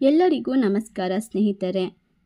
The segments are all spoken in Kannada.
ಎಲ್ಲರಿಗೂ ನಮಸ್ಕಾರ ಸ್ನೇಹಿತರೆ.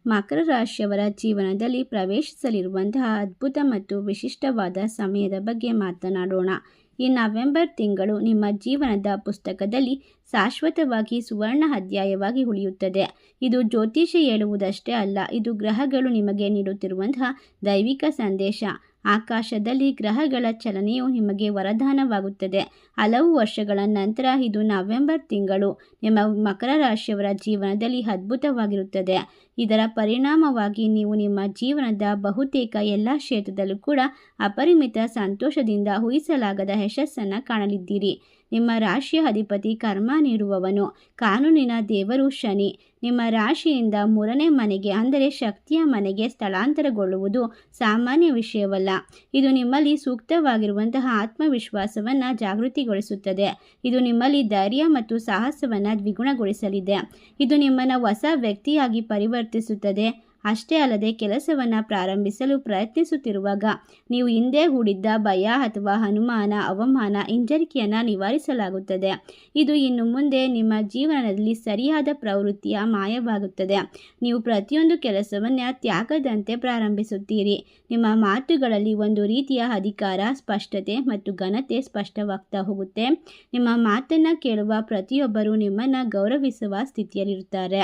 ಮಕರ ರಾಶಿಯವರ ಜೀವನದಲ್ಲಿ ಪ್ರವೇಶಿಸಲಿರುವಂತಹ ಅದ್ಭುತ ಮತ್ತು ವಿಶಿಷ್ಟವಾದ ಸಮಯದ ಬಗ್ಗೆ ಮಾತನಾಡೋಣ. ಈ ನವೆಂಬರ್ ತಿಂಗಳು ನಿಮ್ಮ ಜೀವನದ ಪುಸ್ತಕದಲ್ಲಿ ಶಾಶ್ವತವಾಗಿ ಸುವರ್ಣ ಅಧ್ಯಾಯವಾಗಿ ಉಳಿಯುತ್ತದೆ. ಇದು ಜ್ಯೋತಿಷ ಹೇಳುವುದಷ್ಟೇ ಅಲ್ಲ, ಇದು ಗ್ರಹಗಳು ನಿಮಗೆ ನೀಡುತ್ತಿರುವಂತಹ ದೈವಿಕ ಸಂದೇಶ. ಆಕಾಶದಲ್ಲಿ ಗ್ರಹಗಳ ಚಲನೆಯು ನಿಮಗೆ ವರದಾನವಾಗುತ್ತದೆ. ಹಲವು ವರ್ಷಗಳ ನಂತರ ಇದು ನವೆಂಬರ್ ತಿಂಗಳು. ನಿಮ್ಮ ಮಕರ ರಾಶಿಯವರ ಜೀವನದಲ್ಲಿ ಅದ್ಭುತವಾಗಿರುತ್ತದೆ. ಇದರ ಪರಿಣಾಮವಾಗಿ ನೀವು ನಿಮ್ಮ ಜೀವನದ ಬಹುತೇಕ ಎಲ್ಲ ಕ್ಷೇತ್ರದಲ್ಲೂ ಕೂಡ ಅಪರಿಮಿತ ಸಂತೋಷದಿಂದ ಊಹಿಸಲಾಗದ ಯಶಸ್ಸನ್ನು ಕಾಣಲಿದ್ದೀರಿ. ನಿಮ್ಮ ರಾಶಿಯ ಅಧಿಪತಿ ಕರ್ಮ ನೀಡುವವನು. ಕಾನೂನಿನ ದೇವರು ಶನಿ. ನಿಮ್ಮ ರಾಶಿಯಿಂದ ಮೂರನೇ ಮನೆಗೆ, ಅಂದರೆ ಶಕ್ತಿಯ ಮನೆಗೆ ಸ್ಥಳಾಂತರಗೊಳ್ಳುವುದು ಸಾಮಾನ್ಯ ವಿಷಯವಲ್ಲ. ಇದು ನಿಮ್ಮಲ್ಲಿ ಸೂಕ್ತವಾಗಿರುವಂತಹ ಆತ್ಮವಿಶ್ವಾಸವನ್ನು ಜಾಗೃತಿಗೊಳಿಸುತ್ತದೆ. ಇದು ನಿಮ್ಮಲ್ಲಿ ಧೈರ್ಯ ಮತ್ತು ಸಾಹಸವನ್ನು ದ್ವಿಗುಣಗೊಳಿಸಲಿದೆ. ಇದು ನಿಮ್ಮನ್ನು ಹೊಸ ವ್ಯಕ್ತಿಯಾಗಿ ಪರಿವರ್ತಿಸುತ್ತದೆ. ಅಷ್ಟೇ ಅಲ್ಲದೆ ಕೆಲಸವನ್ನು ಪ್ರಾರಂಭಿಸಲು ಪ್ರಯತ್ನಿಸುತ್ತಿರುವಾಗ ನೀವು ಹಿಂದೆ ಹೂಡಿದ್ದ ಭಯ ಅಥವಾ ಅನುಮಾನ, ಅವಮಾನ, ಹಿಂಜರಿಕೆಯನ್ನು ನಿವಾರಿಸಲಾಗುತ್ತದೆ. ಇದು ಇನ್ನು ಮುಂದೆ ನಿಮ್ಮ ಜೀವನದಲ್ಲಿ ಸರಿಯಾದ ಪ್ರವೃತ್ತಿಯ ಮಾಯವಾಗುತ್ತದೆ. ನೀವು ಪ್ರತಿಯೊಂದು ಕೆಲಸವನ್ನು ತ್ಯಾಗದಂತೆ ಪ್ರಾರಂಭಿಸುತ್ತೀರಿ. ನಿಮ್ಮ ಮಾತುಗಳಲ್ಲಿ ಒಂದು ರೀತಿಯ ಅಧಿಕಾರ, ಸ್ಪಷ್ಟತೆ ಮತ್ತು ಘನತೆ ಸ್ಪಷ್ಟವಾಗ್ತಾ ಹೋಗುತ್ತೆ. ನಿಮ್ಮ ಮಾತನ್ನು ಕೇಳುವ ಪ್ರತಿಯೊಬ್ಬರು ನಿಮ್ಮನ್ನು ಗೌರವಿಸುವ ಸ್ಥಿತಿಯಲ್ಲಿರುತ್ತಾರೆ.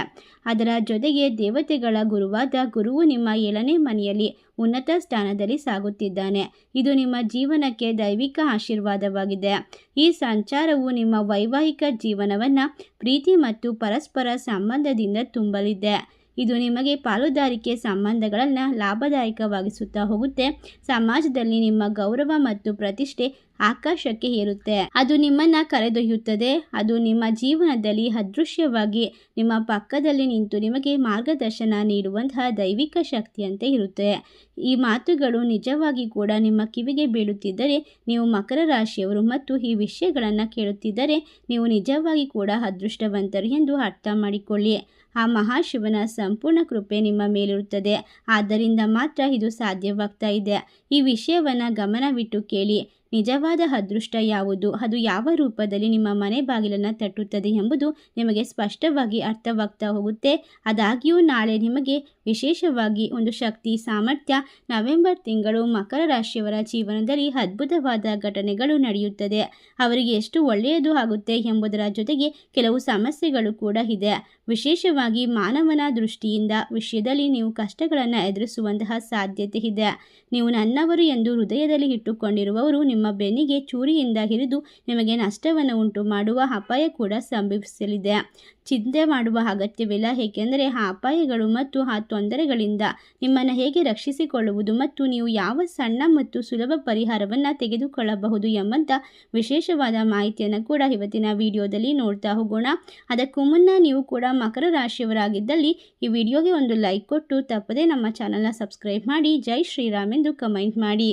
ಅದರ ಜೊತೆಗೆ ದೇವತೆಗಳ ಗುರುವಾದ ಗುರುವು ನಿಮ್ಮ ಏಳನೇ ಮನೆಯಲ್ಲಿ ಉನ್ನತ ಸ್ಥಾನದಲ್ಲಿ ಸಾಗುತ್ತಿದ್ದಾನೆ. ಇದು ನಿಮ್ಮ ಜೀವನಕ್ಕೆ ದೈವಿಕ ಆಶೀರ್ವಾದವಾಗಿದೆ. ಈ ಸಂಚಾರವು ನಿಮ್ಮ ವೈವಾಹಿಕ ಜೀವನವನ್ನು ಪ್ರೀತಿ ಮತ್ತು ಪರಸ್ಪರ ಸಂಬಂಧದಿಂದ ತುಂಬಲಿದೆ. ಇದು ನಿಮಗೆ ಪಾಲುದಾರಿಕೆ ಸಂಬಂಧಗಳನ್ನು ಲಾಭದಾಯಕವಾಗಿಸುತ್ತಾ ಹೋಗುತ್ತೆ. ಸಮಾಜದಲ್ಲಿ ನಿಮ್ಮ ಗೌರವ ಮತ್ತು ಪ್ರತಿಷ್ಠೆ ಆಕಾಶಕ್ಕೆ ಏರುತ್ತೆ. ಅದು ನಿಮ್ಮನ್ನ ಕರೆದೊಯ್ಯುತ್ತದೆ. ಅದು ನಿಮ್ಮ ಜೀವನದಲ್ಲಿ ಅದೃಶ್ಯವಾಗಿ ನಿಮ್ಮ ಪಕ್ಕದಲ್ಲಿ ನಿಂತು ನಿಮಗೆ ಮಾರ್ಗದರ್ಶನ ನೀಡುವಂತಹ ದೈವಿಕ ಶಕ್ತಿಯಂತೆ ಇರುತ್ತೆ. ಈ ಮಾತುಗಳು ನಿಜವಾಗಿ ಕೂಡ ನಿಮ್ಮ ಕಿವಿಗೆ ಬೀಳುತ್ತಿದ್ದರೆ ನೀವು ಮಕರ ರಾಶಿಯವರು ಮತ್ತು ಈ ವಿಷಯಗಳನ್ನು ಕೇಳುತ್ತಿದ್ದರೆ ನೀವು ನಿಜವಾಗಿ ಕೂಡ ಅದೃಷ್ಟವಂತರು ಎಂದು ಅರ್ಥ ಮಾಡಿಕೊಳ್ಳಿ. ಆ ಮಹಾಶಿವನ ಸಂಪೂರ್ಣ ಕೃಪೆ ನಿಮ್ಮ ಮೇಲಿರುತ್ತದೆ. ಆದ್ದರಿಂದ ಮಾತ್ರ ಇದು ಸಾಧ್ಯವಾಗ್ತಾ ಇದೆ. ಈ ವಿಷಯವನ್ನು ಗಮನವಿಟ್ಟು ಕೇಳಿ. ನಿಜವಾದ ಅದೃಷ್ಟ ಯಾವುದು? ಅದು ಯಾವ ರೂಪದಲ್ಲಿ ನಿಮ್ಮ ಮನೆ ಬಾಗಿಲನ್ನು ತಟ್ಟುತ್ತದೆ ಎಂಬುದು ನಿಮಗೆ ಸ್ಪಷ್ಟವಾಗಿ ಅರ್ಥವಾಗ್ತಾ ಹೋಗುತ್ತೆ. ಆದಾಗ್ಯೂ ನಾಳೆ ನಿಮಗೆ ವಿಶೇಷವಾಗಿ ಒಂದು ಶಕ್ತಿ, ಸಾಮರ್ಥ್ಯ, ನವೆಂಬರ್ ತಿಂಗಳು ಮಕರ ರಾಶಿಯವರ ಜೀವನದಲ್ಲಿ ಅದ್ಭುತವಾದ ಘಟನೆಗಳು ನಡೆಯುತ್ತದೆ. ಅವರಿಗೆ ಎಷ್ಟು ಒಳ್ಳೆಯದು ಆಗುತ್ತೆ ಎಂಬುದರ ಜೊತೆಗೆ ಕೆಲವು ಸಮಸ್ಯೆಗಳು ಕೂಡ ಇದೆ. ವಿಶೇಷವಾಗಿ ಮಾನವನ ದೃಷ್ಟಿಯಿಂದ ವಿಷಯದಲ್ಲಿ ನೀವು ಕಷ್ಟಗಳನ್ನು ಎದುರಿಸುವಂತಹ ಸಾಧ್ಯತೆ ಇದೆ. ನೀವು ನನ್ನವರು ಎಂದು ಹೃದಯದಲ್ಲಿ ಇಟ್ಟುಕೊಂಡಿರುವವರು ಬೆನ್ನಿಗೆ ಚೂರಿಯಿಂದ ಹಿರಿದು ನಿಮಗೆ ನಷ್ಟವನ್ನು ಉಂಟು ಮಾಡುವ ಅಪಾಯ ಕೂಡ ಸಂಭವಿಸಲಿದೆ. ಚಿಂತೆ ಮಾಡುವ ಅಗತ್ಯವಿಲ್ಲ, ಏಕೆಂದರೆ ಆ ಅಪಾಯಗಳು ಮತ್ತು ಆ ತೊಂದರೆಗಳಿಂದ ನಿಮ್ಮನ್ನು ಹೇಗೆ ರಕ್ಷಿಸಿಕೊಳ್ಳುವುದು ಮತ್ತು ನೀವು ಯಾವ ಸಣ್ಣ ಮತ್ತು ಸುಲಭ ಪರಿಹಾರವನ್ನು ತೆಗೆದುಕೊಳ್ಳಬಹುದು ಎಂಬಂಥ ವಿಶೇಷವಾದ ಮಾಹಿತಿಯನ್ನು ಕೂಡ ಇವತ್ತಿನ ವಿಡಿಯೋದಲ್ಲಿ ನೋಡ್ತಾ ಹೋಗೋಣ. ಅದಕ್ಕೂ ಮುನ್ನ ನೀವು ಕೂಡ ಮಕರ ರಾಶಿಯವರಾಗಿದ್ದಲ್ಲಿ ಈ ವಿಡಿಯೋಗೆ ಒಂದು ಲೈಕ್ ಕೊಟ್ಟು ತಪ್ಪದೇ ನಮ್ಮ ಚಾನಲ್ನ ಸಬ್ಸ್ಕ್ರೈಬ್ ಮಾಡಿ, ಜೈ ಶ್ರೀರಾಮ್ ಎಂದು ಕಮೆಂಟ್ ಮಾಡಿ.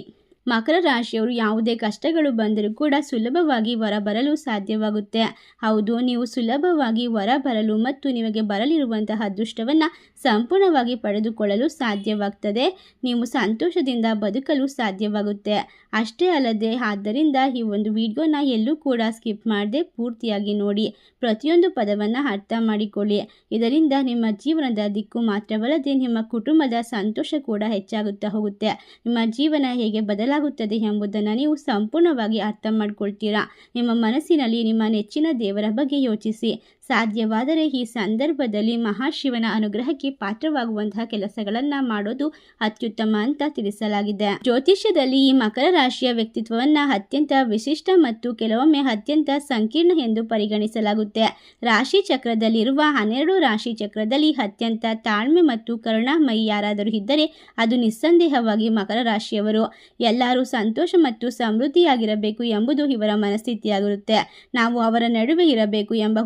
ಮಕರ ರಾಶಿಯವರು ಯಾವುದೇ ಕಷ್ಟಗಳು ಬಂದರೂ ಕೂಡ ಸುಲಭವಾಗಿ ಹೊರಬರಲು ಸಾಧ್ಯವಾಗುತ್ತೆ. ಹೌದು, ನೀವು ಸುಲಭವಾಗಿ ಹೊರಬರಲು ಮತ್ತು ನಿಮಗೆ ಬರಲಿರುವಂತಹ ಅದೃಷ್ಟವನ್ನು ಸಂಪೂರ್ಣವಾಗಿ ಪಡೆದುಕೊಳ್ಳಲು ಸಾಧ್ಯವಾಗ್ತದೆ. ನೀವು ಸಂತೋಷದಿಂದ ಬದುಕಲು ಸಾಧ್ಯವಾಗುತ್ತೆ. ಅಷ್ಟೇ ಅಲ್ಲದೆ, ಆದ್ದರಿಂದ ಈ ಒಂದು ವಿಡಿಯೋನ ಎಲ್ಲೂ ಕೂಡ ಸ್ಕಿಪ್ ಮಾಡದೆ ಪೂರ್ತಿಯಾಗಿ ನೋಡಿ. ಪ್ರತಿಯೊಂದು ಪದವನ್ನು ಅರ್ಥ ಮಾಡಿಕೊಳ್ಳಿ. ಇದರಿಂದ ನಿಮ್ಮ ಜೀವನದ ದಿಕ್ಕು ಮಾತ್ರವಲ್ಲದೆ ನಿಮ್ಮ ಕುಟುಂಬದ ಸಂತೋಷ ಕೂಡ ಹೆಚ್ಚಾಗುತ್ತಾ ಹೋಗುತ್ತೆ. ನಿಮ್ಮ ಜೀವನ ಹೇಗೆ ಬದಲಾಗುತ್ತದೆ ಎಂಬುದನ್ನು ನೀವು ಸಂಪೂರ್ಣವಾಗಿ ಅರ್ಥ ಮಾಡಿಕೊಳ್ತೀರಾ ನಿಮ್ಮ ಮನಸ್ಸಿನಲ್ಲಿ ನಿಮ್ಮ ನೆಚ್ಚಿನ ದೇವರ ಬಗ್ಗೆ ಯೋಚಿಸಿ. ಸಾಧ್ಯವಾದರೆ ಈ ಸಂದರ್ಭದಲ್ಲಿ ಮಹಾಶಿವನ ಅನುಗ್ರಹಕ್ಕೆ ಪಾತ್ರವಾಗುವಂತಹ ಕೆಲಸಗಳನ್ನು ಮಾಡೋದು ಅತ್ಯುತ್ತಮ ಅಂತ ತಿಳಿಸಲಾಗಿದೆ. ಜ್ಯೋತಿಷ್ಯದಲ್ಲಿ ಈ ಮಕರ ರಾಶಿಯ ವ್ಯಕ್ತಿತ್ವವನ್ನು ಅತ್ಯಂತ ವಿಶಿಷ್ಟ ಮತ್ತು ಕೆಲವೊಮ್ಮೆ ಅತ್ಯಂತ ಸಂಕೀರ್ಣ ಎಂದು ಪರಿಗಣಿಸಲಾಗುತ್ತೆ. ರಾಶಿ ಚಕ್ರದಲ್ಲಿರುವ ಹನ್ನೆರಡು ರಾಶಿ ಚಕ್ರದಲ್ಲಿ ಅತ್ಯಂತ ತಾಳ್ಮೆ ಮತ್ತು ಕರುಣಾಮಯಿ ಯಾರಾದರೂ ಇದ್ದರೆ ಅದು ನಿಸ್ಸಂದೇಹವಾಗಿ ಮಕರ ರಾಶಿಯವರು. ಎಲ್ಲರೂ ಸಂತೋಷ ಮತ್ತು ಸಮೃದ್ಧಿಯಾಗಿರಬೇಕು ಎಂಬುದು ಇವರ ಮನಸ್ಥಿತಿಯಾಗಿರುತ್ತೆ. ನಾವು ಅವರ ನಡುವೆ ಇರಬೇಕು ಎಂಬ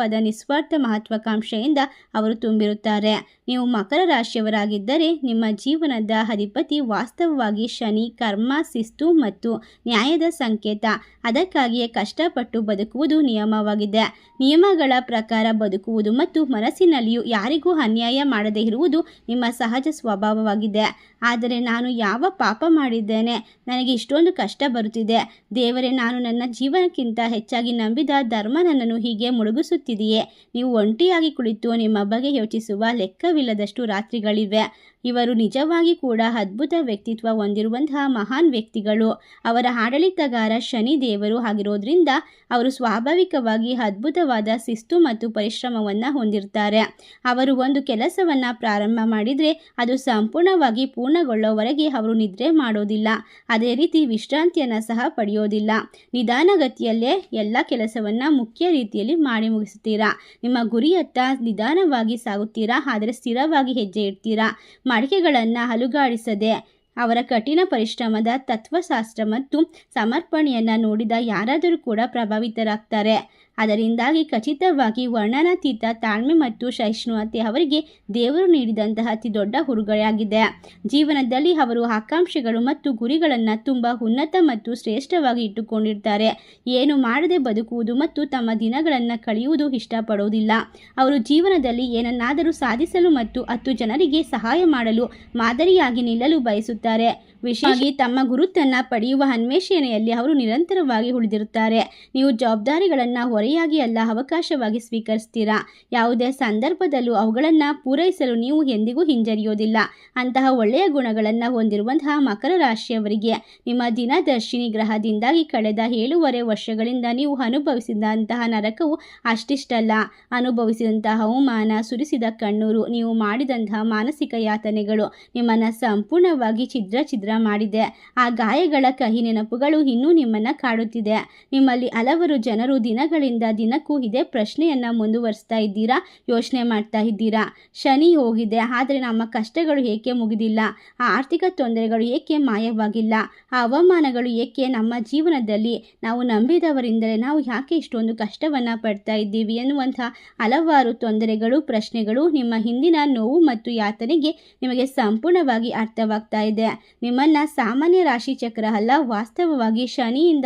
ಉನ್ನತವಾದ ನಿಸ್ವಾರ್ಥ ಮಹತ್ವಾಕಾಂಕ್ಷೆಯಿಂದ ಅವರು ತುಂಬಿರುತ್ತಾರೆ. ನೀವು ಮಕರ ರಾಶಿಯವರಾಗಿದ್ದರೆ ನಿಮ್ಮ ಜೀವನದ ಅಧಿಪತಿ ವಾಸ್ತವವಾಗಿ ಶನಿ, ಕರ್ಮ, ಶಿಸ್ತು ಮತ್ತು ನ್ಯಾಯದ ಸಂಕೇತ. ಅದಕ್ಕಾಗಿಯೇ ಕಷ್ಟಪಟ್ಟು ಬದುಕುವುದು ನಿಯಮವಾಗಿದೆ. ನಿಯಮಗಳ ಪ್ರಕಾರ ಬದುಕುವುದು ಮತ್ತು ಮನಸ್ಸಿನಲ್ಲಿಯೂ ಯಾರಿಗೂ ಅನ್ಯಾಯ ಮಾಡದೇ ಇರುವುದು ನಿಮ್ಮ ಸಹಜ ಸ್ವಭಾವವಾಗಿದೆ. ಆದರೆ ನಾನು ಯಾವ ಪಾಪ ಮಾಡಿದ್ದೇನೆ? ನನಗೆ ಇಷ್ಟೊಂದು ಕಷ್ಟ ಬರುತ್ತಿದೆ. ದೇವರೇ, ನಾನು ನನ್ನ ಜೀವನಕ್ಕಿಂತ ಹೆಚ್ಚಾಗಿ ನಂಬಿದ ಧರ್ಮ ನನ್ನನ್ನು ಹೀಗೆ ಮುಳುಗಿಸುತ್ತಿದೆ. ನಡೆಯುತ್ತಿದೆಯೇ ನೀವು ಒಂಟಿಯಾಗಿ ಕುಳಿತು ನಿಮ್ಮ ಬಗ್ಗೆ ಯೋಚಿಸುವ ಲೆಕ್ಕವಿಲ್ಲದಷ್ಟು ರಾತ್ರಿಗಳಿವೆ. ಇವರು ನಿಜವಾಗಿ ಕೂಡ ಅದ್ಭುತ ವ್ಯಕ್ತಿತ್ವ ಹೊಂದಿರುವಂತಹ ಮಹಾನ್ ವ್ಯಕ್ತಿಗಳು. ಅವರ ಆಡಳಿತಗಾರ ಶನಿ ದೇವರು ಆಗಿರೋದ್ರಿಂದ ಅವರು ಸ್ವಾಭಾವಿಕವಾಗಿ ಅದ್ಭುತವಾದ ಶಿಸ್ತು ಮತ್ತು ಪರಿಶ್ರಮವನ್ನು ಹೊಂದಿರ್ತಾರೆ. ಅವರು ಒಂದು ಕೆಲಸವನ್ನು ಪ್ರಾರಂಭ ಮಾಡಿದರೆ ಅದು ಸಂಪೂರ್ಣವಾಗಿ ಪೂರ್ಣಗೊಳ್ಳೋವರೆಗೆ ಅವರು ನಿದ್ರೆ ಮಾಡೋದಿಲ್ಲ. ಅದೇ ರೀತಿ ವಿಶ್ರಾಂತಿಯನ್ನು ಸಹ ಪಡೆಯೋದಿಲ್ಲ. ನಿಧಾನಗತಿಯಲ್ಲೇ ಎಲ್ಲ ಕೆಲಸವನ್ನು ಮುಖ್ಯ ರೀತಿಯಲ್ಲಿ ಮಾಡಿ ಮುಗಿಸ್ತೀರಾ ನಿಮ್ಮ ಗುರಿಯತ್ತ ನಿಧಾನವಾಗಿ ಸಾಗುತ್ತೀರಾ? ಆದರೆ ಸ್ಥಿರವಾಗಿ ಹೆಜ್ಜೆ ಇಡ್ತೀರಾ? ಮಡಿಕೆಗಳನ್ನು ಅಲುಗಾಡಿಸದೆ ಅವರ ಕಠಿಣ ಪರಿಶ್ರಮದ ತತ್ವಶಾಸ್ತ್ರ ಮತ್ತು ಸಮರ್ಪಣೆಯನ್ನು ನೋಡಿದ ಯಾರಾದರೂ ಕೂಡ ಪ್ರಭಾವಿತರಾಗ್ತಾರೆ. ಅದರಿಂದಾಗಿ ಖಚಿತವಾಗಿ ವರ್ಣನಾತೀತ ತಾಳ್ಮೆ ಮತ್ತು ಸಹಿಷ್ಣುತೆ ಅವರಿಗೆ ದೇವರು ನೀಡಿದಂತಹ ಅತಿ ದೊಡ್ಡ ಹುರುಗಳಾಗಿದೆ ಜೀವನದಲ್ಲಿ ಅವರು ಆಕಾಂಕ್ಷೆಗಳು ಮತ್ತು ಗುರಿಗಳನ್ನು ತುಂಬ ಉನ್ನತ ಮತ್ತು ಶ್ರೇಷ್ಠವಾಗಿ ಇಟ್ಟುಕೊಂಡಿರ್ತಾರೆ. ಏನು ಮಾಡದೆ ಬದುಕುವುದು ಮತ್ತು ತಮ್ಮ ದಿನಗಳನ್ನು ಕಳೆಯುವುದು ಇಷ್ಟಪಡುವುದಿಲ್ಲ. ಅವರು ಜೀವನದಲ್ಲಿ ಏನನ್ನಾದರೂ ಸಾಧಿಸಲು ಮತ್ತು ಹತ್ತು ಜನರಿಗೆ ಸಹಾಯ ಮಾಡಲು ಮಾದರಿಯಾಗಿ ನಿಲ್ಲಲು ಬಯಸುತ್ತಾರೆ. ವಿಶೇಷವಾಗಿ ತಮ್ಮ ಗುರುತನ್ನು ಪಡೆಯುವ ಅನ್ವೇಷಣೆಯಲ್ಲಿ ಅವರು ನಿರಂತರವಾಗಿ ಉಳಿದಿರುತ್ತಾರೆ. ನೀವು ಜವಾಬ್ದಾರಿಗಳನ್ನು ಹೊರೆಯಾಗಿ ಅಲ್ಲ, ಅವಕಾಶವಾಗಿ ಸ್ವೀಕರಿಸ್ತೀರಾ? ಯಾವುದೇ ಸಂದರ್ಭದಲ್ಲೂ ಅವುಗಳನ್ನು ಪೂರೈಸಲು ನೀವು ಎಂದಿಗೂ ಹಿಂಜರಿಯೋದಿಲ್ಲ. ಅಂತಹ ಒಳ್ಳೆಯ ಗುಣಗಳನ್ನು ಹೊಂದಿರುವಂತಹ ಮಕರ ರಾಶಿಯವರಿಗೆ ನಿಮ್ಮ ದಿನದರ್ಶಿನಿ ಗ್ರಹದಿಂದಾಗಿ ಕಳೆದ ಏಳೂವರೆ ವರ್ಷಗಳಿಂದ ನೀವು ಅನುಭವಿಸಿದಂತಹ ನರಕವು ಅಷ್ಟಿಷ್ಟಲ್ಲ. ಅನುಭವಿಸಿದಂತಹ ಅವಮಾನ ಸುರಿಸಿದ ಕಣ್ಣೂರು, ನೀವು ಮಾಡಿದಂತಹ ಮಾನಸಿಕ ಯಾತನೆಗಳು ನಿಮ್ಮನ್ನು ಸಂಪೂರ್ಣವಾಗಿ ಛಿದ್ರ ಛಿದ್ರ ಮಾಡಿದೆ. ಆ ಗಾಯಗಳ ಕಹಿ ನೆನಪುಗಳು ಇನ್ನೂ ನಿಮ್ಮನ್ನು ಕಾಡುತ್ತಿದೆ. ನಿಮ್ಮಲ್ಲಿ ಹಲವರು ಜನರು ದಿನಗಳಿಂದ ದಿನಕ್ಕೂ ಇದೇ ಪ್ರಶ್ನೆಯನ್ನು ಮುಂದುವರಿಸ್ತಾ ಇದ್ದೀರಾ, ಯೋಚನೆ ಮಾಡ್ತಾ ಇದ್ದೀರಾ? ಶನಿ ಹೋಗಿದೆ, ಆದರೆ ನಮ್ಮ ಕಷ್ಟಗಳು ಏಕೆ ಮುಗಿದಿಲ್ಲ? ಆ ಆರ್ಥಿಕ ತೊಂದರೆಗಳು ಏಕೆ ಮಾಯವಾಗಿಲ್ಲ? ಆ ಅವಮಾನಗಳು ಏಕೆ ನಮ್ಮ ಜೀವನದಲ್ಲಿ ನಾವು ನಂಬಿದವರಿಂದಲೇ ನಾವು ಯಾಕೆ ಇಷ್ಟೊಂದು ಕಷ್ಟವನ್ನು ಪಡ್ತಾ ಇದ್ದೀವಿ ಎನ್ನುವಂಥ ಹಲವಾರು ತೊಂದರೆಗಳು, ಪ್ರಶ್ನೆಗಳು ನಿಮ್ಮ ಹಿಂದಿನ ನೋವು ಮತ್ತು ಯಾತನೆಗೆ ನಿಮಗೆ ಸಂಪೂರ್ಣವಾಗಿ ಅರ್ಥವಾಗ್ತಾ ಇದೆ. ನಿಮ್ಮನ್ನು ಸಾಮಾನ್ಯ ರಾಶಿ ಚಕ್ರ ಅಲ್ಲ, ವಾಸ್ತವವಾಗಿ ಶನಿಯಿಂದ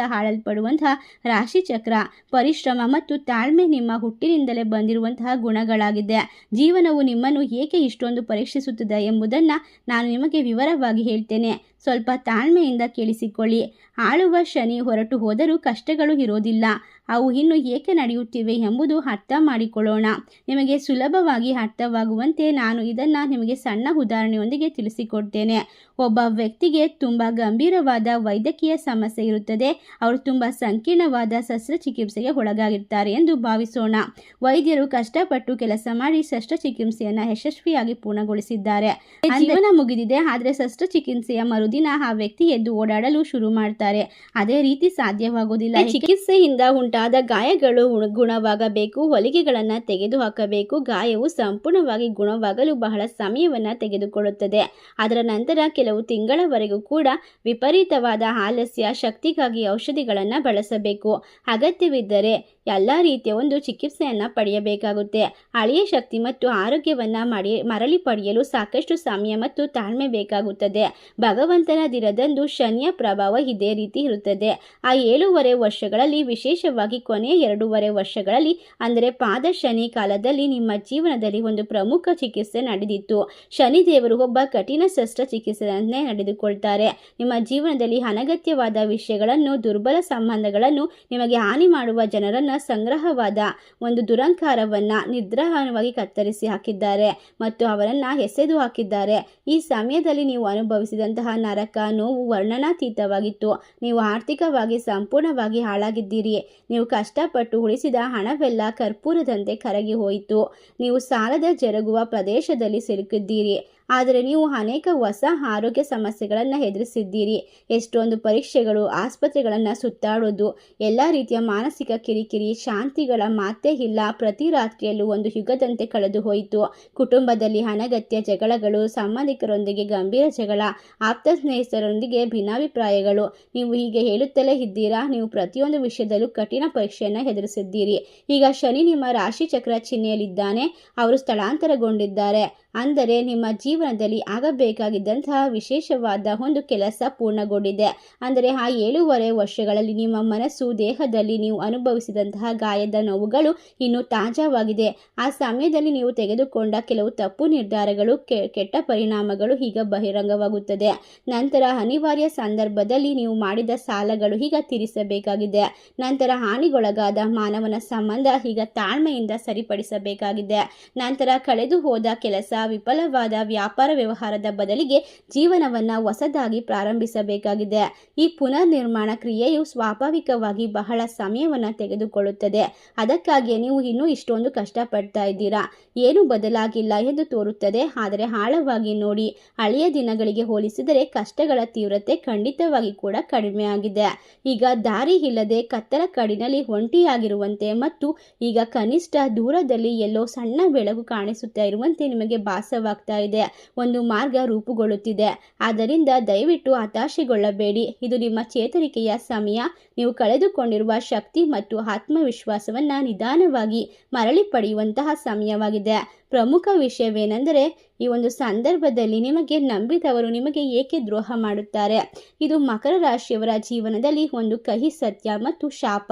ರಾಶಿ ಚಕ್ರ. ಪರಿಶ್ರಮ ಮತ್ತು ತಾಳ್ಮೆ ನಿಮ್ಮ ಹುಟ್ಟಿನಿಂದಲೇ ಬಂದಿರುವಂತಹ ಗುಣಗಳಾಗಿದೆ. ಜೀವನವು ನಿಮ್ಮನ್ನು ಏಕೆ ಇಷ್ಟೊಂದು ಪರೀಕ್ಷಿಸುತ್ತದೆ ಎಂಬುದನ್ನು ನಾನು ನಿಮಗೆ ವಿವರವಾಗಿ ಹೇಳ್ತೇನೆ. ಸ್ವಲ್ಪ ತಾಳ್ಮೆಯಿಂದ ಕೇಳಿಸಿಕೊಳ್ಳಿ. ಆಳುವ ಶನಿ ಹೊರಟು ಹೋದರೂ ಕಷ್ಟಗಳು ಇರೋದಿಲ್ಲ. ಅವು ಇನ್ನು ಏಕೆ ನಡೆಯುತ್ತಿವೆ ಎಂಬುದು ಅರ್ಥ ಮಾಡಿಕೊಳ್ಳೋಣ. ನಿಮಗೆ ಸುಲಭವಾಗಿ ಅರ್ಥವಾಗುವಂತೆ ನಾನು ಇದನ್ನು ನಿಮಗೆ ಸಣ್ಣ ಉದಾಹರಣೆಯೊಂದಿಗೆ ತಿಳಿಸಿಕೊಡ್ತೇನೆ. ಒಬ್ಬ ವ್ಯಕ್ತಿಗೆ ತುಂಬ ಗಂಭೀರವಾದ ವೈದ್ಯಕೀಯ ಸಮಸ್ಯೆ ಇರುತ್ತದೆ. ಅವರು ತುಂಬ ಸಂಕೀರ್ಣವಾದ ಶಸ್ತ್ರಚಿಕಿತ್ಸೆಗೆ ಒಳಗಾಗಿರ್ತಾರೆ ಎಂದು ಭಾವಿಸೋಣ. ವೈದ್ಯರು ಕಷ್ಟಪಟ್ಟು ಕೆಲಸ ಮಾಡಿ ಶಸ್ತ್ರಚಿಕಿತ್ಸೆಯನ್ನು ಯಶಸ್ವಿಯಾಗಿ ಪೂರ್ಣಗೊಳಿಸಿದ್ದಾರೆ. ಜೀವನ ಮುಗಿದಿದೆ, ಆದರೆ ಶಸ್ತ್ರಚಿಕಿತ್ಸೆಯ ಮರುದಿನ ಆ ವ್ಯಕ್ತಿ ಎದ್ದು ಓಡಾಡಲು ಶುರು ಮಾಡ್ತಾರೆ. ಅದೇ ರೀತಿ ಸಾಧ್ಯವಾಗುವುದಿಲ್ಲ. ಚಿಕಿತ್ಸೆಯಿಂದ ಉಂಟಾದ ಗಾಯಗಳು ಗುಣವಾಗಬೇಕು, ಹೊಲಿಗೆಗಳನ್ನು ತೆಗೆದುಹಾಕಬೇಕು, ಗಾಯವು ಸಂಪೂರ್ಣವಾಗಿ ಗುಣವಾಗಲು ಬಹಳ ಸಮಯವನ್ನು ತೆಗೆದುಕೊಳ್ಳುತ್ತದೆ. ಅದರ ನಂತರ ಕೆಲವು ತಿಂಗಳವರೆಗೂ ಕೂಡ ವಿಪರೀತವಾದ ಆಲಸ್ಯ ಶಕ್ತಿಗಾಗಿ ಔಷಧಿಗಳನ್ನು ಬಳಸಬೇಕು. ಅಗತ್ಯವಿದ್ದರೆ ಎಲ್ಲ ರೀತಿಯ ಒಂದು ಚಿಕಿತ್ಸೆಯನ್ನು ಪಡೆಯಬೇಕಾಗುತ್ತೆ. ಹಳೆಯ ಶಕ್ತಿ ಮತ್ತು ಆರೋಗ್ಯವನ್ನು ಮಾಡಿ, ಮರಳಿ ಪಡೆಯಲು ಸಾಕಷ್ಟು ಸಮಯ ಮತ್ತು ತಾಳ್ಮೆ ಬೇಕಾಗುತ್ತದೆ. ಭಗವಂತನ ದಿನದಂದು ಶನಿಯ ಪ್ರಭಾವ ಇದೇ ರೀತಿ ಇರುತ್ತದೆ. ಆ ಏಳೂವರೆ ವರ್ಷಗಳಲ್ಲಿ ವಿಶೇಷವಾಗಿ ಕೊನೆಯ ಎರಡೂವರೆ ವರ್ಷಗಳಲ್ಲಿ, ಅಂದರೆ ಪಾದ ಶನಿ ಕಾಲದಲ್ಲಿ ನಿಮ್ಮ ಜೀವನದಲ್ಲಿ ಒಂದು ಪ್ರಮುಖ ಚಿಕಿತ್ಸೆ ನಡೆದಿತ್ತು. ಶನಿದೇವರು ಒಬ್ಬ ಕಠಿಣ ಶಸ್ತ್ರಚಿಕಿತ್ಸೆಯನ್ನೇ ನಡೆದುಕೊಳ್ತಾರೆ. ನಿಮ್ಮ ಜೀವನದಲ್ಲಿ ಅನಗತ್ಯವಾದ ವಿಷಯಗಳನ್ನು, ದುರ್ಬಲ ಸಂಬಂಧಗಳನ್ನು ನಿಮಗೆ ಹಾನಿ ಮಾಡುವ ಜನರನ್ನು ಸಂಗ್ರಹವಾದ ಒಂದು ದುರಂಕಾರವನ್ನು ನಿದ್ರಾಹವಾಗಿ ಕತ್ತರಿಸಿ ಹಾಕಿದ್ದಾರೆ ಮತ್ತು ಅವರನ್ನು ಎಸೆದು ಹಾಕಿದ್ದಾರೆ. ಈ ಸಮಯದಲ್ಲಿ ನೀವು ಅನುಭವಿಸಿದಂತಹ ನರಕ, ನೋವು, ವರ್ಣನಾತೀತವಾಗಿತ್ತು. ನೀವು ಆರ್ಥಿಕವಾಗಿ ಸಂಪೂರ್ಣವಾಗಿ ಹಾಳಾಗಿದ್ದೀರಿ. ನೀವು ಕಷ್ಟಪಟ್ಟು ಉಳಿಸಿದ ಹಣವೆಲ್ಲ ಕರ್ಪೂರದಂತೆ ಕರಗಿ ಹೋಯಿತು. ನೀವು ಸಾಲದ ಜರುಗುವ ಪ್ರದೇಶದಲ್ಲಿ ಸಿಲುಕಿದ್ದೀರಿ. ಆದರೆ ನೀವು ಅನೇಕ ಹೊಸ ಆರೋಗ್ಯ ಸಮಸ್ಯೆಗಳನ್ನು ಎದುರಿಸಿದ್ದೀರಿ. ಎಷ್ಟೊಂದು ಪರೀಕ್ಷೆಗಳು, ಆಸ್ಪತ್ರೆಗಳನ್ನು ಸುತ್ತಾಡೋದು, ಎಲ್ಲ ರೀತಿಯ ಮಾನಸಿಕ ಕಿರಿಕಿರಿ, ಶಾಂತಿಗಳ ಮಾತೇ ಇಲ್ಲ. ಪ್ರತಿ ರಾತ್ರಿಯಲ್ಲೂ ಒಂದು ಯುಗದಂತೆ ಕಳೆದು ಹೋಯಿತು. ಕುಟುಂಬದಲ್ಲಿ ಅನಗತ್ಯ ಜಗಳಗಳು ಸಂಬಂಧಿಕರೊಂದಿಗೆ ಗಂಭೀರ ಜಗಳ ಆಪ್ತ ಸ್ನೇಹಿತರೊಂದಿಗೆ ಭಿನ್ನಾಭಿಪ್ರಾಯಗಳು. ನೀವು ಹೀಗೆ ಹೇಳುತ್ತಲೇ ಇದ್ದೀರಾ? ನೀವು ಪ್ರತಿಯೊಂದು ವಿಷಯದಲ್ಲೂ ಕಠಿಣ ಪರೀಕ್ಷೆಯನ್ನು ಎದುರಿಸಿದ್ದೀರಿ. ಈಗ ಶನಿ ನಿಮ್ಮ ರಾಶಿ ಚಕ್ರ ಚಿಹ್ನೆಯಲ್ಲಿದ್ದಾನೆ. ಅವರು ಸ್ಥಳಾಂತರಗೊಂಡಿದ್ದಾರೆ. ಅಂದರೆ ನಿಮ್ಮ ಜೀವನದಲ್ಲಿ ಆಗಬೇಕಾಗಿದ್ದಂತಹ ವಿಶೇಷವಾದ ಒಂದು ಕೆಲಸ ಪೂರ್ಣಗೊಂಡಿದೆ. ಅಂದರೆ ಆ ಏಳೂವರೆ ವರ್ಷಗಳಲ್ಲಿ ನಿಮ್ಮ ಮನಸ್ಸು, ದೇಹದಲ್ಲಿ ನೀವು ಅನುಭವಿಸಿದಂತಹ ಗಾಯದ ನೋವುಗಳು ಇನ್ನೂ ತಾಜಾವಾಗಿದೆ. ಆ ಸಮಯದಲ್ಲಿ ನೀವು ತೆಗೆದುಕೊಂಡ ಕೆಲವು ತಪ್ಪು ನಿರ್ಧಾರಗಳು ಕೆಟ್ಟ ಪರಿಣಾಮಗಳು ಈಗ ಬಹಿರಂಗವಾಗುತ್ತದೆ. ನಂತರ ಅನಿವಾರ್ಯ ಸಂದರ್ಭದಲ್ಲಿ ನೀವು ಮಾಡಿದ ಸಾಲಗಳು ಈಗ ತೀರಿಸಬೇಕಾಗಿದೆ. ನಂತರ ಹಾನಿಗೊಳಗಾದ ಮಾನವನ ಸಂಬಂಧ ಈಗ ತಾಳ್ಮೆಯಿಂದ ಸರಿಪಡಿಸಬೇಕಾಗಿದೆ. ನಂತರ ಕಳೆದು ಹೋದ ಕೆಲಸ ವಿಫಲವಾದ ವ್ಯಾಪಾರ ವ್ಯವಹಾರದ ಬದಲಿಗೆ ಜೀವನವನ್ನು ಹೊಸದಾಗಿ ಪ್ರಾರಂಭಿಸಬೇಕಾಗಿದೆ. ಈ ಪುನರ್ನಿರ್ಮಾಣ ಕ್ರಿಯೆಯು ಸ್ವಾಭಾವಿಕವಾಗಿ ಬಹಳ ಸಮಯವನ್ನು ತೆಗೆದುಕೊಳ್ಳುತ್ತದೆ. ಅದಕ್ಕಾಗಿಯೇ ನೀವು ಇನ್ನೂ ಇಷ್ಟೊಂದು ಕಷ್ಟಪಡ್ತಾ ಇದ್ದೀರಾ? ಏನು ಬದಲಾಗಿಲ್ಲ ಎಂದು ತೋರುತ್ತದೆ. ಆದರೆ ಆಳವಾಗಿ ನೋಡಿ, ಹಳೆಯ ದಿನಗಳಿಗೆ ಹೋಲಿಸಿದರೆ ಕಷ್ಟಗಳ ತೀವ್ರತೆ ಖಂಡಿತವಾಗಿ ಕೂಡ ಕಡಿಮೆ ಆಗಿದೆ. ಈಗ ದಾರಿ ಇಲ್ಲದೆ ಕತ್ತಲ ಕಡಿನಲ್ಲಿ ಒಂಟಿಯಾಗಿರುವಂತೆ ಮತ್ತು ಈಗ ಕನಿಷ್ಠ ದೂರದಲ್ಲಿ ಎಲ್ಲೋ ಸಣ್ಣ ಬೆಳಕು ಕಾಣಿಸುತ್ತಾ ಇರುವಂತೆ ನಿಮಗೆ ಭಾಸವಾಗ್ತಾ ಇದೆ ಒಂದು ಮಾರ್ಗ ರೂಪುಗೊಳ್ಳುತ್ತಿದೆ. ಆದ್ದರಿಂದ ದಯವಿಟ್ಟು ಹತಾಶೆಗೊಳ್ಳಬೇಡಿ. ಇದು ನಿಮ್ಮ ಚೇತರಿಕೆಯ ಸಮಯ. ನೀವು ಕಳೆದುಕೊಂಡಿರುವ ಶಕ್ತಿ ಮತ್ತು ಆತ್ಮವಿಶ್ವಾಸವನ್ನು ನಿಧಾನವಾಗಿ ಮರಳಿ ಪಡೆಯುವಂತಹ ಸಮಯವಾಗಿದೆ. ಪ್ರಮುಖ ವಿಷಯವೇನೆಂದರೆ ಈ ಒಂದು ಸಂದರ್ಭದಲ್ಲಿ ನಿಮಗೆ ನಂಬಿದವರು ನಿಮಗೆ ಏಕೆ ದ್ರೋಹ ಮಾಡುತ್ತಾರೆ? ಇದು ಮಕರ ರಾಶಿಯವರ ಜೀವನದಲ್ಲಿ ಒಂದು ಕಹಿ ಸತ್ಯ ಮತ್ತು ಶಾಪ.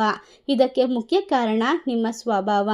ಇದಕ್ಕೆ ಮುಖ್ಯ ಕಾರಣ ನಿಮ್ಮ ಸ್ವಭಾವ.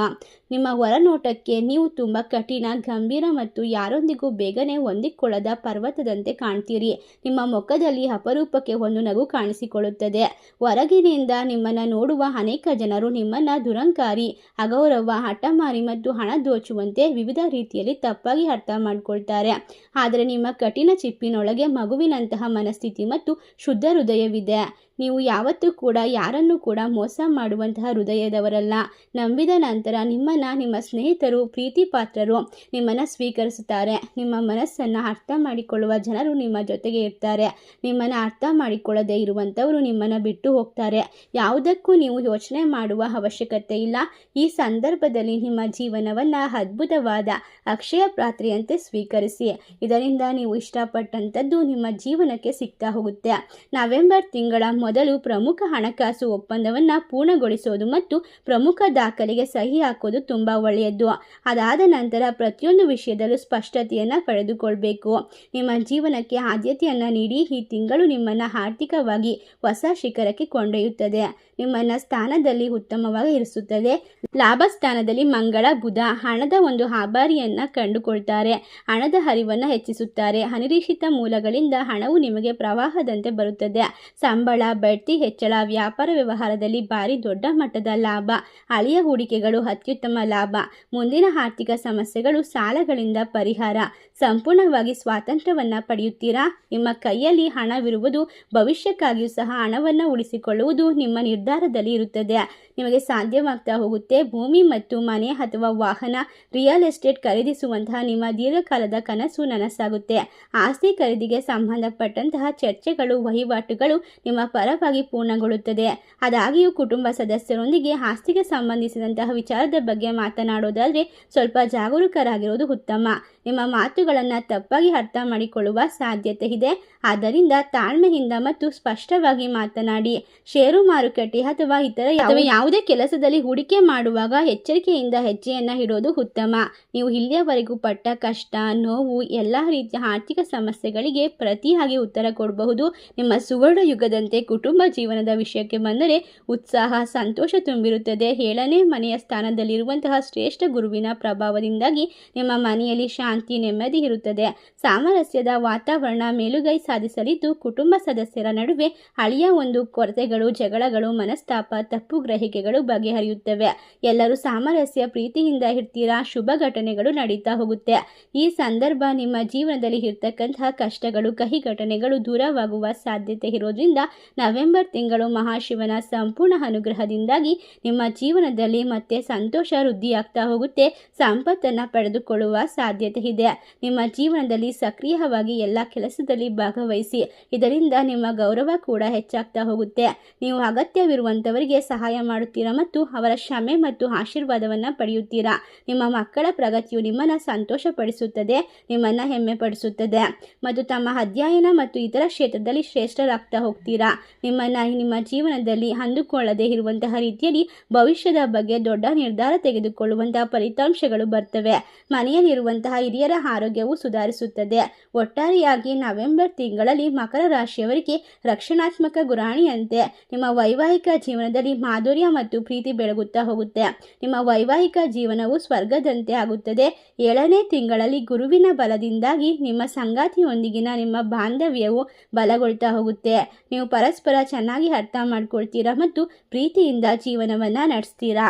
ನಿಮ್ಮ ಹೊರನೋಟಕ್ಕೆ ನೀವು ತುಂಬ ಕಠಿಣ, ಗಂಭೀರ ಮತ್ತು ಯಾರೊಂದಿಗೂ ಬೇಗನೆ ಹೊಂದಿಕೊಳ್ಳದ ಪರ್ವತದಂತೆ ಕಾಣ್ತೀರಿ. ನಿಮ್ಮ ಮುಖದಲ್ಲಿ ಅಪರೂಪಕ್ಕೆ ಒಂದು ನಗು ಕಾಣಿಸಿಕೊಳ್ಳುತ್ತದೆ. ಹೊರಗಿನಿಂದ ನಿಮ್ಮನ್ನು ನೋಡುವ ಅನೇಕ ಜನರು ನಿಮ್ಮನ್ನು ದುರಂಕಾರಿ, ಅಗೌರವ, ಹಠಮಾರಿ ಮತ್ತು ಹಣ ದೋಚುವಂತೆ ವಿವಿಧ ರೀತಿಯಲ್ಲಿ ತಪ್ಪಾಗಿ ಅರ್ಥ ಮಾಡಿಕೊಳ್ತಾರೆ. ಆದರೆ ನಿಮ್ಮ ಕಠಿಣ ಚಿಪ್ಪಿನೊಳಗೆ ಮಗುವಿನಂತಹ ಮನಸ್ಥಿತಿ ಮತ್ತು ಶುದ್ಧ ಹೃದಯವಿದೆ. ನೀವು ಯಾವತ್ತೂ ಕೂಡ ಯಾರನ್ನು ಕೂಡ ಮೋಸ ಮಾಡುವಂತಹ ಹೃದಯದವರಲ್ಲ. ನಂಬಿದ ನಂತರ ನಿಮ್ಮನ್ನು ನಿಮ್ಮ ಸ್ನೇಹಿತರು, ಪ್ರೀತಿ ಪಾತ್ರರು ನಿಮ್ಮನ್ನು ಸ್ವೀಕರಿಸುತ್ತಾರೆ. ನಿಮ್ಮ ಮನಸ್ಸನ್ನು ಅರ್ಥ ಮಾಡಿಕೊಳ್ಳುವ ಜನರು ನಿಮ್ಮ ಜೊತೆಗೆ ಇರ್ತಾರೆ. ನಿಮ್ಮನ್ನು ಅರ್ಥ ಮಾಡಿಕೊಳ್ಳದೆ ಇರುವಂಥವರು ನಿಮ್ಮನ್ನು ಬಿಟ್ಟು ಹೋಗ್ತಾರೆ. ಯಾವುದಕ್ಕೂ ನೀವು ಯೋಚನೆ ಮಾಡುವ ಅವಶ್ಯಕತೆ ಇಲ್ಲ. ಈ ಸಂದರ್ಭದಲ್ಲಿ ನಿಮ್ಮ ಜೀವನವನ್ನು ಅದ್ಭುತವಾದ ಅಕ್ಷಯ ಪಾತ್ರೆಯಂತೆ ಸ್ವೀಕರಿಸಿ. ಇದರಿಂದ ನೀವು ಇಷ್ಟಪಟ್ಟಂಥದ್ದು ನಿಮ್ಮ ಜೀವನಕ್ಕೆ ಸಿಗ್ತಾ ಹೋಗುತ್ತೆ. ನವೆಂಬರ್ ತಿಂಗಳ ಮೊದಲು ಪ್ರಮುಖ ಹಣಕಾಸು ಒಪ್ಪಂದವನ್ನು ಪೂರ್ಣಗೊಳಿಸೋದು ಮತ್ತು ಪ್ರಮುಖ ದಾಖಲೆಗೆ ಸಹಿ ಹಾಕೋದು ತುಂಬ ಒಳ್ಳೆಯದು ಅದಾದ ನಂತರ ಪ್ರತಿಯೊಂದು ವಿಷಯದಲ್ಲೂ ಸ್ಪಷ್ಟತೆಯನ್ನು ಪಡೆದುಕೊಳ್ಬೇಕು. ನಿಮ್ಮ ಜೀವನಕ್ಕೆ ಆದ್ಯತೆಯನ್ನು ನೀಡಿ, ಈ ತಿಂಗಳು ನಿಮ್ಮನ್ನು ಆರ್ಥಿಕವಾಗಿ ಹೊಸ ಶಿಖರಕ್ಕೆ ಕೊಂಡೊಯ್ಯುತ್ತದೆ. ನಿಮ್ಮನ್ನು ಸ್ಥಾನದಲ್ಲಿ ಉತ್ತಮವಾಗಿ ಇರಿಸುತ್ತದೆ. ಲಾಭ ಸ್ಥಾನದಲ್ಲಿ ಮಂಗಳ, ಬುಧ ಹಣದ ಒಂದು ಆಭಾರಿಯನ್ನು ಕಂಡುಕೊಳ್ತಾರೆ. ಹಣದ ಹರಿವನ್ನು ಹೆಚ್ಚಿಸುತ್ತಾರೆ. ಅನಿರೀಕ್ಷಿತ ಮೂಲಗಳಿಂದ ಹಣವು ನಿಮಗೆ ಪ್ರವಾಹದಂತೆ ಬರುತ್ತದೆ. ಸಂಬಳ ಬಡ್ತಿ ಹೆಚ್ಚಳ, ವ್ಯಾಪಾರ ವ್ಯವಹಾರದಲ್ಲಿ ಭಾರಿ ದೊಡ್ಡ ಮಟ್ಟದ ಲಾಭ ಹಳೆಯ ಹೂಡಿಕೆಗಳು ಅತ್ಯುತ್ತಮ ಲಾಭ, ಮುಂದಿನ ಆರ್ಥಿಕ ಸಮಸ್ಯೆಗಳು ಸಾಲಗಳಿಂದ ಪರಿಹಾರ. ಸಂಪೂರ್ಣವಾಗಿ ಸ್ವಾತಂತ್ರ್ಯವನ್ನು ಪಡೆಯುತ್ತೀರಾ? ನಿಮ್ಮ ಕೈಯಲ್ಲಿ ಹಣವಿರುವುದು ಭವಿಷ್ಯಕ್ಕಾಗಿಯೂ ಸಹ ಹಣವನ್ನು ಉಳಿಸಿಕೊಳ್ಳುವುದು ನಿಮ್ಮ ನಿರ್ಧಾರದಲ್ಲಿ ಇರುತ್ತದೆ. ನಿಮಗೆ ಸಾಧ್ಯವಾಗ್ತಾ ಹೋಗುತ್ತೆ ಭೂಮಿ ಮತ್ತು ಮನೆ ಅಥವಾ ವಾಹನ, ರಿಯಲ್ ಎಸ್ಟೇಟ್ ಖರೀದಿಸುವಂತಹ ನಿಮ್ಮ ದೀರ್ಘಕಾಲದ ಕನಸು ನನಸಾಗುತ್ತೆ. ಆಸ್ತಿ ಖರೀದಿಗೆ ಸಂಬಂಧಪಟ್ಟಂತಹ ಚರ್ಚೆಗಳು, ವಹಿವಾಟುಗಳು ನಿಮ್ಮ ಪರವಾಗಿ ಪೂರ್ಣಗೊಳ್ಳುತ್ತದೆ. ಆದಾಗಿಯೂ ಕುಟುಂಬ ಸದಸ್ಯರೊಂದಿಗೆ ಆಸ್ತಿಗೆ ಸಂಬಂಧಿಸಿದಂತಹ ವಿಚಾರದ ಬಗ್ಗೆ ಮಾತನಾಡೋದಾದರೆ ಸ್ವಲ್ಪ ಜಾಗರೂಕರಾಗಿರೋದು ಉತ್ತಮ. ನಿಮ್ಮ ಮಾತುಗಳನ್ನು ತಪ್ಪಾಗಿ ಅರ್ಥ ಮಾಡಿಕೊಳ್ಳುವ ಸಾಧ್ಯತೆ ಇದೆ. ಆದ್ದರಿಂದ ತಾಳ್ಮೆಯಿಂದ ಮತ್ತು ಸ್ಪಷ್ಟವಾಗಿ ಮಾತನಾಡಿ. ಷೇರು ಮಾರುಕಟ್ಟೆ ಅಥವಾ ಇತರ ಯಾವುದೇ ಕೆಲಸದಲ್ಲಿ ಹೂಡಿಕೆ ಮಾಡುವಾಗ ಎಚ್ಚರಿಕೆಯಿಂದ ಹೆಜ್ಜೆಯನ್ನು ಇಡೋದು ಉತ್ತಮ. ನೀವು ಇಲ್ಲಿಯವರೆಗೂ ಪಟ್ಟ ಕಷ್ಟ, ನೋವು, ಎಲ್ಲ ರೀತಿಯ ಆರ್ಥಿಕ ಸಮಸ್ಯೆಗಳಿಗೆ ಪ್ರತಿಯಾಗಿ ಉತ್ತರ ಕೊಡಬಹುದು. ನಿಮ್ಮ ಸುವರ್ಣ ಯುಗದಂತೆ ಕುಟುಂಬ ಜೀವನದ ವಿಷಯಕ್ಕೆ ಬಂದರೆ ಉತ್ಸಾಹ, ಸಂತೋಷ ತುಂಬಿರುತ್ತದೆ. ಏಳನೇ ಮನೆಯ ಸ್ಥಾನದಲ್ಲಿರುವಂತಹ ಶ್ರೇಷ್ಠ ಗುರುವಿನ ಪ್ರಭಾವದಿಂದಾಗಿ ನಿಮ್ಮ ಮನೆಯಲ್ಲಿ ಶಾಂತಿ, ನೆಮ್ಮದಿ ಇರುತ್ತದೆ. ಸಾಮರಸ್ಯದ ವಾತಾವರಣ ಮೇಲುಗೈ ಸಾಧಿಸಲಿದ್ದು, ಕುಟುಂಬ ಸದಸ್ಯರ ನಡುವೆ ಹಳೆಯ ಒಂದು ಕೊರತೆಗಳು, ಜಗಳಗಳು, ಮನಸ್ತಾಪ, ತಪ್ಪು ಗ್ರಹಿಕೆಗಳು ಬಗೆಹರಿಯುತ್ತವೆ. ಎಲ್ಲರೂ ಸಾಮರಸ್ಯ ಪ್ರೀತಿಯಿಂದ ಇರ್ತೀರಾ? ಶುಭ ಘಟನೆಗಳು ನಡೀತಾ ಹೋಗುತ್ತೆ. ಈ ಸಂದರ್ಭ ನಿಮ್ಮ ಜೀವನದಲ್ಲಿ ಇರ್ತಕ್ಕಂತಹ ಕಷ್ಟಗಳು, ಕಹಿ ಘಟನೆಗಳು ದೂರವಾಗುವ ಸಾಧ್ಯತೆ ಇರೋದ್ರಿಂದ ನವೆಂಬರ್ ತಿಂಗಳು ಮಹಾಶಿವನ ಸಂಪೂರ್ಣ ಅನುಗ್ರಹದಿಂದಾಗಿ ನಿಮ್ಮ ಜೀವನದಲ್ಲಿ ಮತ್ತೆ ಸಂತೋಷ ವೃದ್ಧಿಯಾಗ್ತಾ ಹೋಗುತ್ತೆ. ಸಂಪತ್ತನ್ನು ಪಡೆದುಕೊಳ್ಳುವ ಸಾಧ್ಯತೆ ಇದೆ. ನಿಮ್ಮ ಜೀವನದಲ್ಲಿ ಸಕ್ರಿಯವಾಗಿ ಎಲ್ಲ ಕೆಲಸದಲ್ಲಿ ಭಾಗವಹಿಸಿ, ಇದರಿಂದ ನಿಮ್ಮ ಗೌರವ ಕೂಡ ಹೆಚ್ಚಾಗ್ತಾ ಹೋಗುತ್ತೆ. ನೀವು ಅಗತ್ಯವಿರುವಂಥವರಿಗೆ ಸಹಾಯ ಮಾಡುತ್ತೀರಾ ಮತ್ತು ಅವರ ಕ್ಷಮೆ ಮತ್ತು ಆಶೀರ್ವಾದವನ್ನು ಪಡೆಯುತ್ತೀರಾ? ನಿಮ್ಮ ಮಕ್ಕಳ ಪ್ರಗತಿಯು ನಿಮ್ಮನ್ನು ಸಂತೋಷಪಡಿಸುತ್ತದೆ, ನಿಮ್ಮನ್ನು ಹೆಮ್ಮೆ ಪಡಿಸುತ್ತದೆ ಮತ್ತು ತಮ್ಮ ಅಧ್ಯಯನ ಮತ್ತು ಇತರ ಕ್ಷೇತ್ರದಲ್ಲಿ ಶ್ರೇಷ್ಠರಾಗ್ತಾ ಹೋಗ್ತೀರಾ? ನಿಮ್ಮನ್ನು ನಿಮ್ಮ ಜೀವನದಲ್ಲಿ ಹಂದುಕೊಳ್ಳದೆ ಇರುವಂತಹ ರೀತಿಯಲ್ಲಿ ಭವಿಷ್ಯದ ಬಗ್ಗೆ ದೊಡ್ಡ ನಿರ್ಧಾರ ತೆಗೆದುಕೊಳ್ಳುವಂತಹ ಫಲಿತಾಂಶಗಳು ಬರ್ತವೆ. ಮನೆಯಲ್ಲಿರುವಂತಹ ಹಿರಿಯರ ಆರೋಗ್ಯವು ಸುಧಾರಿಸುತ್ತದೆ. ಒಟ್ಟಾರೆಯಾಗಿ ನವೆಂಬರ್ ತಿಂಗಳಲ್ಲಿ ಮಕರ ರಾಶಿಯವರಿಗೆ ರಕ್ಷಣಾತ್ಮಕ ಗುರಾಣಿಯಂತೆ ನಿಮ್ಮ ವೈವಾಹಿಕ ಜೀವನದಲ್ಲಿ ಮಾಧುರ್ಯ ಮತ್ತು ಪ್ರೀತಿ ಬೆಳಗುತ್ತಾ ಹೋಗುತ್ತೆ. ನಿಮ್ಮ ವೈವಾಹಿಕ ಜೀವನವು ಸ್ವರ್ಗದಂತೆ ಆಗುತ್ತದೆ. ಏಳನೇ ತಿಂಗಳಲ್ಲಿ ಗುರುವಿನ ಬಲದಿಂದಾಗಿ ನಿಮ್ಮ ಸಂಗಾತಿಯೊಂದಿಗಿನ ನಿಮ್ಮ ಬಾಂಧವ್ಯವು ಬಲಗೊಳ್ತಾ ಹೋಗುತ್ತೆ. ನೀವು ಪರಸ್ಪರ ಚೆನ್ನಾಗಿ ಅರ್ಥ ಮಾಡ್ಕೊಳ್ತೀರಾ ಮತ್ತು ಪ್ರೀತಿಯಿಂದ ಜೀವನವನ್ನು ನಡೆಸ್ತೀರಾ?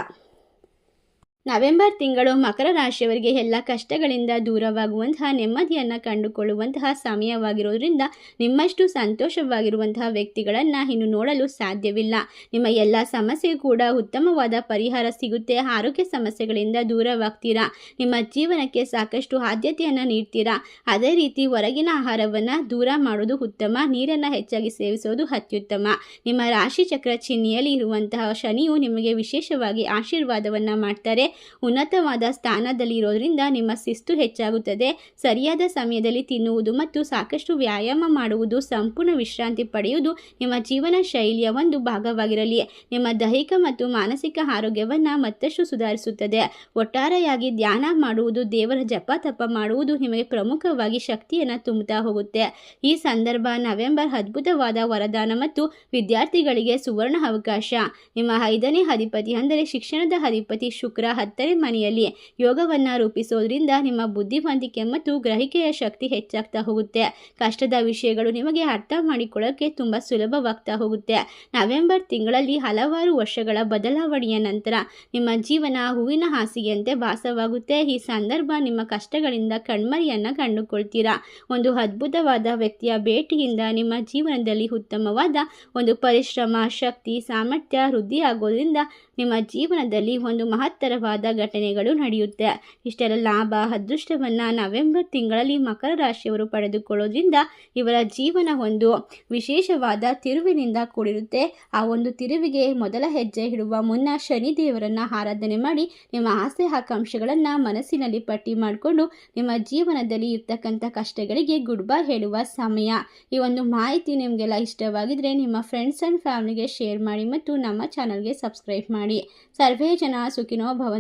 ನವೆಂಬರ್ ತಿಂಗಳು ಮಕರ ರಾಶಿಯವರಿಗೆ ಎಲ್ಲ ಕಷ್ಟಗಳಿಂದ ದೂರವಾಗುವಂತಹ ನೆಮ್ಮದಿಯನ್ನು ಕಂಡುಕೊಳ್ಳುವಂತಹ ಸಮಯವಾಗಿರೋದ್ರಿಂದ ನಿಮ್ಮಷ್ಟು ಸಂತೋಷವಾಗಿರುವಂತಹ ವ್ಯಕ್ತಿಗಳನ್ನು ಇನ್ನು ನೋಡಲು ಸಾಧ್ಯವಿಲ್ಲ. ನಿಮ್ಮ ಎಲ್ಲ ಸಮಸ್ಯೆಗೂ ಕೂಡ ಉತ್ತಮವಾದ ಪರಿಹಾರ ಸಿಗುತ್ತೆ. ಆರೋಗ್ಯ ಸಮಸ್ಯೆಗಳಿಂದ ದೂರವಾಗ್ತೀರಾ? ನಿಮ್ಮ ಜೀವನಕ್ಕೆ ಸಾಕಷ್ಟು ಆದ್ಯತೆಯನ್ನು ನೀಡ್ತೀರಾ? ಅದೇ ರೀತಿ ಹೊರಗಿನ ಆಹಾರವನ್ನು ದೂರ ಮಾಡೋದು ಉತ್ತಮ. ನೀರನ್ನು ಹೆಚ್ಚಾಗಿ ಸೇವಿಸೋದು ಅತ್ಯುತ್ತಮ. ನಿಮ್ಮ ರಾಶಿ ಚಕ್ರ ಚಿಹ್ನೆಯಲ್ಲಿ ಇರುವಂತಹ ಶನಿಯು ನಿಮಗೆ ವಿಶೇಷವಾಗಿ ಆಶೀರ್ವಾದವನ್ನು ಮಾಡ್ತಾರೆ. ಉನ್ನತವಾದ ಸ್ಥಾನದಲ್ಲಿ ಇರೋದ್ರಿಂದ ನಿಮ್ಮ ಶಿಸ್ತು ಹೆಚ್ಚಾಗುತ್ತದೆ. ಸರಿಯಾದ ಸಮಯದಲ್ಲಿ ತಿನ್ನುವುದು ಮತ್ತು ಸಾಕಷ್ಟು ವ್ಯಾಯಾಮ ಮಾಡುವುದು ಸಂಪೂರ್ಣ ವಿಶ್ರಾಂತಿ ಪಡೆಯುವುದು ನಿಮ್ಮ ಜೀವನ ಶೈಲಿಯ ಒಂದು ಭಾಗವಾಗಿರಲಿ. ನಿಮ್ಮ ದೈಹಿಕ ಮತ್ತು ಮಾನಸಿಕ ಆರೋಗ್ಯವನ್ನು ಮತ್ತಷ್ಟು ಸುಧಾರಿಸುತ್ತದೆ. ಒಟ್ಟಾರೆಯಾಗಿ ಧ್ಯಾನ ಮಾಡುವುದು, ದೇವರ ಜಪ ತಪ ಮಾಡುವುದು ನಿಮಗೆ ಪ್ರಮುಖವಾಗಿ ಶಕ್ತಿಯನ್ನು ತುಂಬುತ್ತಾ ಹೋಗುತ್ತೆ. ಈ ಸಂದರ್ಭ ನವೆಂಬರ್ ಅದ್ಭುತವಾದ ವರದಾನ ಮತ್ತು ವಿದ್ಯಾರ್ಥಿಗಳಿಗೆ ಸುವರ್ಣ ಅವಕಾಶ. ನಿಮ್ಮ ಐದನೇ ಅಧಿಪತಿ ಅಂದರೆ ಶಿಕ್ಷಣದ ಅಧಿಪತಿ ಶುಕ್ರ ಹತ್ತನೇ ಮನೆಯಲ್ಲಿ ಯೋಗವನ್ನು ರೂಪಿಸೋದ್ರಿಂದ ನಿಮ್ಮ ಬುದ್ಧಿವಂತಿಕೆ ಮತ್ತು ಗ್ರಹಿಕೆಯ ಶಕ್ತಿ ಹೆಚ್ಚಾಗ್ತಾ ಹೋಗುತ್ತೆ. ಕಷ್ಟದ ವಿಷಯಗಳು ನಿಮಗೆ ಅರ್ಥ ಮಾಡಿಕೊಳ್ಳೋಕ್ಕೆ ತುಂಬ ಸುಲಭವಾಗ್ತಾ ಹೋಗುತ್ತೆ. ನವೆಂಬರ್ ತಿಂಗಳಲ್ಲಿ ಹಲವಾರು ವರ್ಷಗಳ ಬದಲಾವಣೆಯ ನಂತರ ನಿಮ್ಮ ಜೀವನ ಹೂವಿನ ಹಾಸಿಗೆಯಂತೆ ಭಾಸವಾಗುತ್ತೆ. ಈ ಸಂದರ್ಭ ನಿಮ್ಮ ಕಷ್ಟಗಳಿಂದ ಕಣ್ಮರಿಯನ್ನು ಕಂಡುಕೊಳ್ತೀರಾ? ಒಂದು ಅದ್ಭುತವಾದ ವ್ಯಕ್ತಿಯ ಭೇಟಿಯಿಂದ ನಿಮ್ಮ ಜೀವನದಲ್ಲಿ ಉತ್ತಮವಾದ ಒಂದು ಪರಿಶ್ರಮ, ಶಕ್ತಿ, ಸಾಮರ್ಥ್ಯ ವೃದ್ಧಿಯಾಗೋದ್ರಿಂದ ನಿಮ್ಮ ಜೀವನದಲ್ಲಿ ಒಂದು ಮಹತ್ತರವಾದ ಘಟನೆಗಳು ನಡೆಯುತ್ತೆ. ಇಷ್ಟೆಲ್ಲ ಲಾಭ, ಅದೃಷ್ಟವನ್ನು ನವೆಂಬರ್ ತಿಂಗಳಲ್ಲಿ ಮಕರ ರಾಶಿಯವರು ಪಡೆದುಕೊಳ್ಳೋದ್ರಿಂದ ಇವರ ಜೀವನ ಒಂದು ವಿಶೇಷವಾದ ತಿರುವಿನಿಂದ ಕೂಡಿರುತ್ತೆ. ಆ ಒಂದು ತಿರುವಿಗೆ ಮೊದಲ ಹೆಜ್ಜೆ ಇಡುವ ಮುನ್ನ ಶನಿ ದೇವರನ್ನು ಆರಾಧನೆ ಮಾಡಿ ನಿಮ್ಮ ಆಸೆ ಆಕಾಂಕ್ಷೆಗಳನ್ನು ಮನಸ್ಸಿನಲ್ಲಿ ಪಟ್ಟಿ ಮಾಡಿಕೊಂಡು ನಿಮ್ಮ ಜೀವನದಲ್ಲಿ ಇರ್ತಕ್ಕಂಥ ಕಷ್ಟಗಳಿಗೆ ಗುಡ್ ಬೈ ಹೇಳುವ ಸಮಯ. ಈ ಒಂದು ಮಾಹಿತಿ ನಿಮಗೆಲ್ಲ ಇಷ್ಟವಾಗಿದ್ರೆ ನಿಮ್ಮ ಫ್ರೆಂಡ್ಸ್ ಆ್ಯಂಡ್ ಫ್ಯಾಮಿಲಿಗೆ ಶೇರ್ ಮಾಡಿ ಮತ್ತು ನಮ್ಮ ಚಾನಲ್ಗೆ ಸಬ್ಸ್ಕ್ರೈಬ್ ಮಾಡಿ. ಸರ್ವೇ ಜನ ಸುಖಿನೋ ಭವಂತು.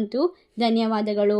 ಧನ್ಯವಾದಗಳು.